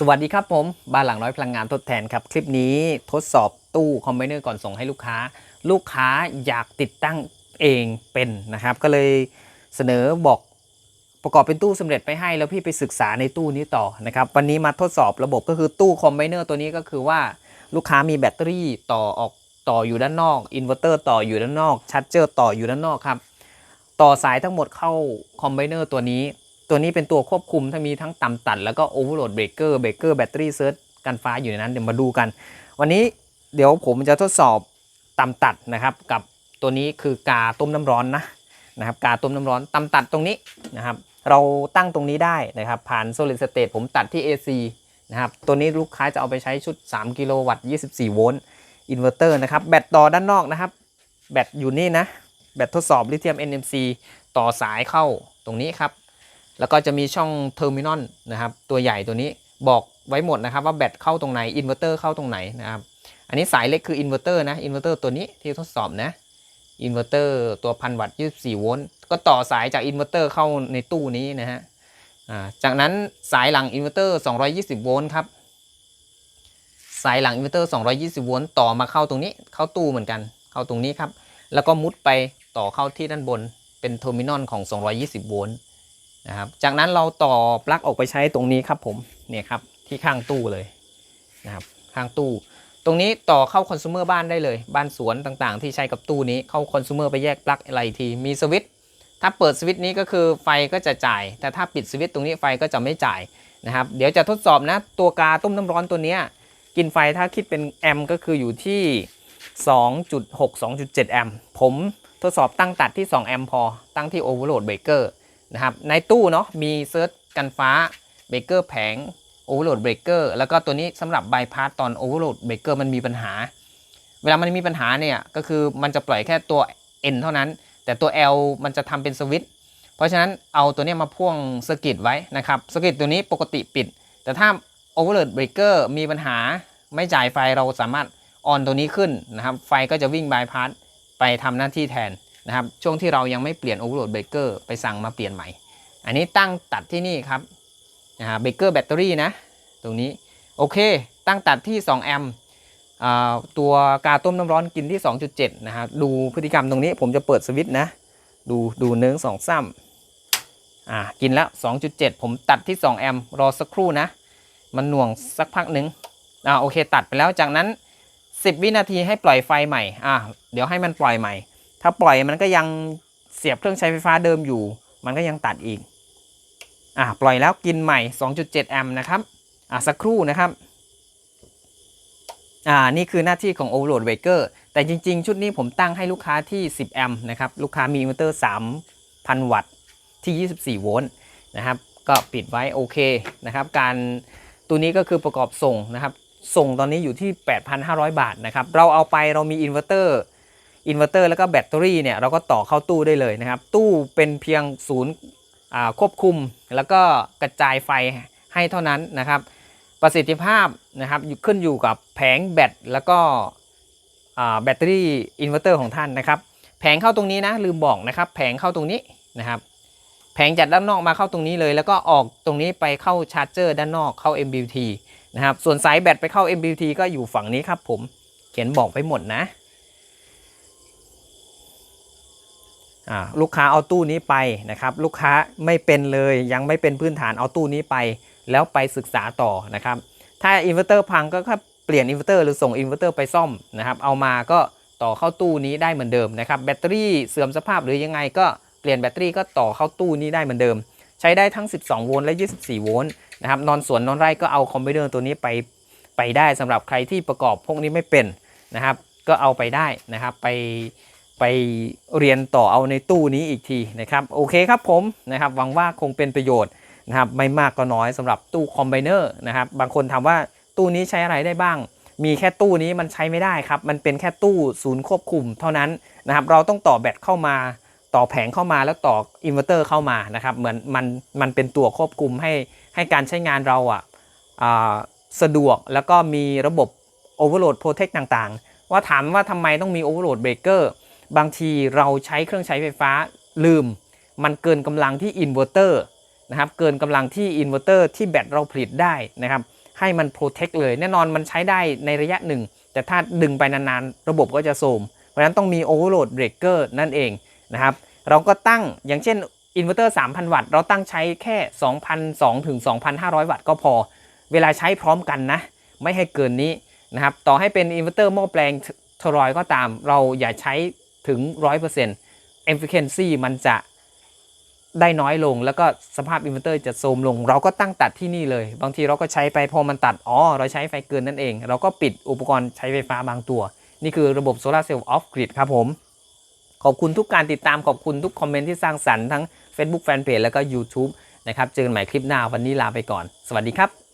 สวัสดีครับผมบ้านหลังน้อยพลังงานทดแทนครับ คลิปนี้ทดสอบตู้คอมไบเนอร์ก่อนส่งให้ลูกค้า ลูกค้าอยากติดตั้งเองเป็นนะครับ ก็เลยเสนอบอกประกอบเป็นตู้สำเร็จไปให้ แล้วพี่ไปศึกษาในตู้นี้ต่อนะครับ วันนี้มาทดสอบระบบก็คือตู้คอมไบเนอร์ตัวนี้ก็คือว่าลูกค้ามีแบตเตอรี่ต่อออกต่ออยู่ด้านนอกอินเวอร์เตอร์ต่ออยู่ด้านนอกชาร์จเจอร์ต่ออยู่ด้านนอกครับต่อสายทั้งหมดเข้าคอมไบเนอร์ตัวนี้ ตัวนี้เป็นตัวควบคุมถ้ามีทั้งต่ำตัด แล้วก็โอเวอร์โหลดเบรกเกอร์เบรกเกอร์แบตเตอรี่เซิร์ชกันฟ้าอยู่ในนั้นเดี๋ยวมาดูกัน วันนี้เดี๋ยวผมจะทดสอบต่ำตัดนะครับ กับตัวนี้คือกาต้มน้ำร้อนนะนะครับกาต้มน้ำร้อนต่ำตัดตรงนี้นะครับ เราตั้งตรงนี้ได้นะครับ ผ่าน solid state ผมตัดที่ AC นะครับตัวนี้ลูกค้าจะเอาไปใช้ชุด 3 กิโลวัตต์24 โวลต์อินเวอร์เตอร์นะครับ แบตต่อด้านนอกนะครับ แบตอยู่นี่นะ แบตทดสอบลิเธียม NMC ต่อสายเข้าตรงนี้ครับ แล้วก็จะมีช่องเทอร์มินอลนะครับ ตัวใหญ่ตัวนี้บอกไว้หมดนะครับว่าแบตเข้าตรงไหนอินเวอร์เตอร์เข้าตรงไหนนะครับ อันนี้สายเล็กคืออินเวอร์เตอร์นะอินเวอร์เตอร์ตัวนี้ที่ทดสอบนะอินเวอร์เตอร์ตัวพันวัตต์24โวลต์ก็ต่อสายจากอินเวอร์เตอร์เข้าในตู้นี้นะฮะจากนั้นสายหลังอินเวอร์เตอร์220โวลต์ครับสายหลังอินเวอร์เตอร์220โวลต์ต่อมาเข้าตรงนี้เข้าตู้เหมือนกัน เข้าตรงนี้ครับ แล้วก็มุดไปต่อเข้าที่ด้านบนเป็นเทอร์มินอลของ 220โวลต์ นะครับ จากนั้นเราต่อปลั๊กออกไปใช้ตรงนี้ครับผมเนี่ยครับที่ข้างตู้เลยนะครับข้างตู้ ตรงนี้ต่อเข้าคอน sumer บ้านได้เลย บ้านสวนต่างๆ ที่ใช้กับตู้นี้เข้าคอน sumer ไปแยกปลั๊กอะไรทีมีสวิตช์ถ้าเปิดสวิตช์นี้ก็คือไฟก็จะจ่าย แต่ถ้าปิดสวิตช์ตรงนี้ไฟก็จะไม่จ่ายนะครับเดี๋ยวจะทดสอบนะตัวกาต้มน้ำร้อนตัวนี้กินไฟถ้าคิดเป็นแอมป์ก็คืออยู่ที่ 2.6 2.7 แอมป์ผมทดสอบตั้งตัดที่ 2 แอมป์พอตั้งที่ Overload Breaker นะครับ ในตู้เนาะมีเซิร์ชกันฟ้าเบรกเกอร์แผง Overload Breaker แล้วก็ตัวนี้สำหรับบายพาสตอน Overload Breaker มันมีปัญหา เวลามันมีปัญหาเนี่ยก็คือมันจะปล่อยแค่ตัว N เท่านั้น แต่ตัว L มันจะทำเป็นสวิตช์เพราะฉะนั้นเอาตัวนี้มาพ่วงสกิตไว้นะครับสกิตตัวนี้ปกติปิด แต่ถ้า Overload Breaker มีปัญหาไม่จ่ายไฟเราสามารถออนตัวนี้ขึ้นนะครับ ไฟก็จะวิ่งบายพาสไปทำหน้าที่แทน นะครับช่วงที่เรายังไม่เปลี่ยน Overload Breaker ไปสั่งมาเปลี่ยนใหม่ อันนี้ตั้งตัดที่นี่ครับนะฮะเบรกเกอร์แบตเตอรี่นะ ตรงนี้โอเค ตั้งตัดที่ 2 แอมป์ตัวกาต้มน้ำร้อนกินที่ 2.7 นะฮะดูพฤติกรรมตรงนี้ผมจะเปิดสวิตช์นะ ดูดูเนื้อสองซ้ำอ่ากินแล้ว 2.7 ผมตัดที่ 2 แอมป์รอสักครู่นะ มันหน่วงสักพักหนึ่งอ่าโอเคตัดไปแล้วจากนั้น 10 วินาทีให้ปล่อยไฟใหม่อ่าเดี๋ยวให้มันปล่อยใหม่ ถ้าปล่อยมันก็ยังเสียบเครื่องใช้ไฟฟ้าเดิมอยู่ มันก็ยังตัดอีก อ่าปล่อยแล้วกินใหม่ 2.7 แอมป์นะครับ อ่าสักครู่นะครับ อ่า นี่คือหน้าที่ของ Overload Breaker แต่จริง ๆ ชุดนี้ผมตั้งให้ลูกค้าที่ 10 แอมป์นะครับ ลูกค้ามีอินเวอร์เตอร์ 3,000 วัตต์ที่ 24 โวลต์นะครับ ก็ปิดไว้โอเคนะครับ การตัวนี้ก็คือประกอบส่งนะครับ ส่งตอนนี้อยู่ที่ 8,500 บาทนะครับ เราเอาไปเรามีอินเวอร์เตอร์ อินเวอร์เตอร์แล้วก็แบตเตอรี่เนี่ยเราก็ต่อเข้าตู้ได้เลยนะครับ ตู้เป็นเพียงศูนย์ควบคุม แล้วก็กระจายไฟให้เท่านั้นนะครับ ประสิทธิภาพนะครับขึ้นอยู่กับแผงแบตแล้วก็แบตเตอรี่อินเวอร์เตอร์ของท่านนะครับ แผงเข้าตรงนี้นะลืมบอกนะครับ แผงเข้าตรงนี้นะครับ แผงจากด้านนอกมาเข้าตรงนี้เลย แล้วก็ออกตรงนี้ไปเข้าชาร์จเจอร์ด้านนอกเข้า MBT นะครับส่วนสายแบตไปเข้า MBT ก็อยู่ฝั่งนี้ครับผมเขียนบอกไปหมดนะ อ่า ลูกค้าเอาตู้นี้ไปนะครับ ลูกค้าไม่เป็นเลยยังไม่เป็นพื้นฐานเอาตู้นี้ไป แล้วไปศึกษาต่อนะครับ ถ้าอินเวอร์เตอร์พังก็แค่เปลี่ยนอินเวอร์เตอร์หรือส่งอินเวอร์เตอร์ไปซ่อมนะครับเอามาก็ต่อเข้าตู้นี้ได้เหมือนเดิมนะครับ แบตเตอรี่เสื่อมสภาพหรือยังไงก็เปลี่ยนแบตเตอรี่ก็ต่อเข้าตู้นี้ได้เหมือนเดิม ใช้ได้ทั้ง 12 โวลต์และ 24 โวลต์นะครับนอนสวนนอนไร่ก็เอาคอมพิวเตอร์ตัวนี้ไปไปได้สำหรับใครที่ประกอบพวกนี้ไม่เป็นนะครับ ก็เอาไปได้นะครับไป ไปเรียนต่อเอาในตู้นี้อีกทีนะครับโอเคครับผมนะครับหวังว่าคงเป็นประโยชน์นะครับไม่มากก็น้อยสำหรับตู้คอมไบเนอร์นะครับบางคนถามว่าตู้นี้ใช้อะไรได้บ้าง มีแค่ตู้นี้มันใช้ไม่ได้ครับ มันเป็นแค่ตู้ศูนย์ควบคุมเท่านั้นนะครับเราต้องต่อแบตเข้ามาต่อแผงเข้ามาแล้วต่ออินเวอร์เตอร์เข้ามานะครับเหมือนมันมันเป็นตัวควบคุมให้ให้การใช้งานเราอะสะดวกแล้วก็มีระบบ Overload Protect ต่างๆ ว่าถามว่าทำไมต้องมี Overload Breaker บ บางทีเราใช้เครื่องใช้ไฟฟ้าลืม มันเกินกำลังที่อินเวอร์เตอร์นะครับเกินกำลังที่อินเวอร์เตอร์ที่แบตเราผลิตได้นะครับให้มันโปรเทคเลย แน่นอนมันใช้ได้ในระยะหนึ่ง แต่ถ้าดึงไปนานๆ ระบบก็จะโทรมเพราะฉะนั้นต้องมี overload breaker นั่นเองนะครับเราก็ตั้งอย่างเช่นอินเวอร์เตอร์ 3,000 วัตต์ เราตั้งใช้แค่ 2,200 ถึง 2,500 วัตต์ก็พอ เวลาใช้พร้อมกันนะ ไม่ให้เกินนี้นะครับ ต่อให้เป็นอินเวอร์เตอร์หม้อแปลงทรอยก็ตาม เราอย่าใช้ ถึง 100% efficiency มันจะได้น้อยลง แล้วก็สภาพอินเวอร์เตอร์จะโทรมลง เราก็ตั้งตัดที่นี่เลย บางทีเราก็ใช้ไปพอมันตัด อ๋อ เราใช้ไฟเกินนั่นเอง เราก็ปิดอุปกรณ์ใช้ไฟฟ้าบางตัว นี่คือระบบโซลาร์เซลล์ออฟกริดครับผม ขอบคุณทุกการติดตามขอบคุณทุกคอมเมนต์ที่สร้างสรรค์ทั้ง Facebook Fanpage แล้วก็ YouTube นะครับ เจอกันใหม่คลิปหน้าวันนี้ลาไปก่อน สวัสดีครับ